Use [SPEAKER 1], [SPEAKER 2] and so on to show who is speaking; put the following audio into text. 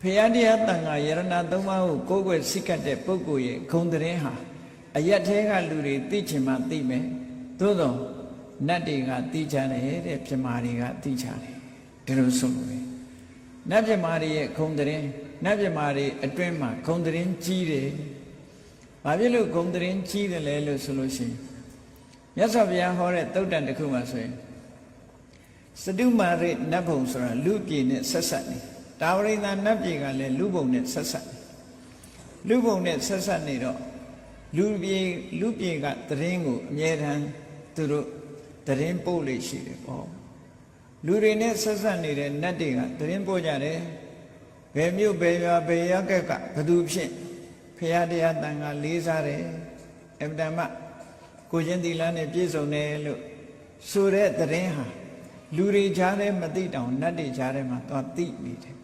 [SPEAKER 1] ဖရာတရားတန်ခါယရဏသုံးပါးကိုကိုယ်ွယ်စိတ်ကတ်တဲ့ပုဂ္ဂိုလ်ရဲ့ဂုံတရင်ဟာအရက်သေးကလူတွေသိချင်မှသိမယ်သို့တော့နတ်တွေကသိကြတယ်တဲ့ပြမာတွေကသိကြတယ်ဒီလိုဆိုလို့ပဲနတ်ပြမာတွေရဲ့ဂုံတရင်နတ်ပြမာတွေအတွင်းမှာဂုံတရင်ကြီးတယ်ဘာဖြစ်လို့ဂုံတရင်ကြီးတယ်လဲလို့ဆိုလို့ရှိရင်မြတ်စွာဘုရားဟောတဲ့သုတ်တန်တစ်ခုမှာဆိုရင်စတုမာရိနတ်ဘုံဆိုတာလူပြည်နဲ့ဆက်ဆက်နေတာ ဝရိန္ဒနတ်ပြည်ကလည်းလူဘုံနဲ့ဆက်ဆက်နေလူဘုံနဲ့ဆက်ဆက်နေတော့လူပြည်လူပြည်ကသတင်းကိုအမြဲတမ်းသူတို့သတင်းပို့လို့ရှိတယ်ပေါ့လူတွေနဲ့ဆက်ဆက်နေတဲ့နတ်တွေကသတင်းပို့ကြတယ်ဘယ်မြို့ဘယ်ရွာဘယ်ရပ်ကကဘသူဖြစ်ဖရာတရားတန်ခါလေးစားတယ်အဗ္ဗဓမ္မကိုချင်းသီလနဲ့ပြည့်စုံတယ်လို့ဆိုတဲ့သတင်းဟာလူတွေကြားထဲမသိတောင်နတ်တွေကြားထဲမှာသွားသိနေတယ်